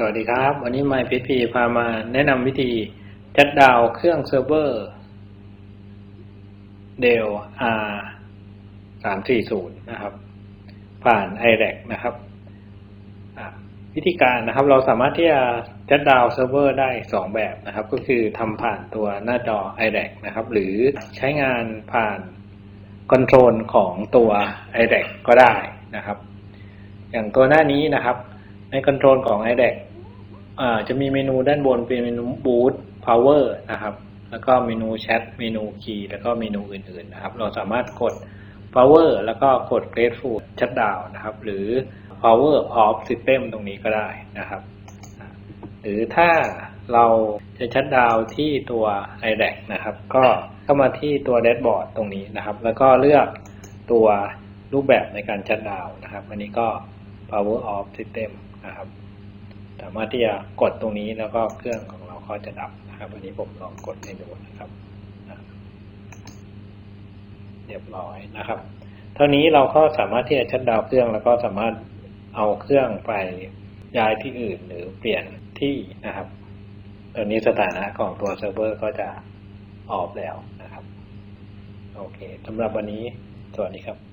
สวัสดีครับ วันนี้ m y p p พามาแนะนำวิธีจัดดาวเครื่องเซิร์ฟเวอร์ Dell R 3 4 0นย์นะครับ ผ่าน i r a c นะครับ วิธีการนะครับ เราสามารถที่จะจัดดาวเซิร์ฟเวอร์ได้2แบบนะครับ ก็คือทำผ่านตัวหน้าจอ i r a c นะครับ หรือใช้งานผ่านคอนโทรลของตัว i r a c ก็ได้นะครับ อย่างตัวหน้านี้นะครับในคอนโทรลของ iRack อ่า จะมีเมนูด้านบนเป็นเมนู Boot Power นะครับ แล้วก็เมนูแชทเมนูคีย์แล้วก็เมนูอื่นๆนะครับ เราสามารถกด Power แล้วก็กด Grateful Shutdown นะครับ หรือ Power Off System ตรงนี้ก็ได้นะครับ หรือถ้าเราจะชัดดาวที่ตัว iRack นะครับ ก็เข้ามาที่ตัวแดชบอร์ดตรงนี้นะครับ แล้วก็เลือกตัวรูปแบบในการชัดดาวน์นะครับ อันนี้ก็ power off system นะครับ สามารถที่จะกดตรงนี้แล้วก็เครื่องของเราก็จะดับนะครับอันนี้ผมลองกดให้ดูนะครับเรียบร้อยนะครับ เท่านี้เราก็สามารถที่จะชัดดาวเครื่องแล้วก็สามารถเอาเครื่องไปย้ายที่อื่นหรือเปลี่ยนที่นะครับตอนนี้สถานะของตัวเซิร์ฟเวอร์ก็จะออฟแล้วนะครับ โอเคสำหรับวันนี้สวัสดีครับ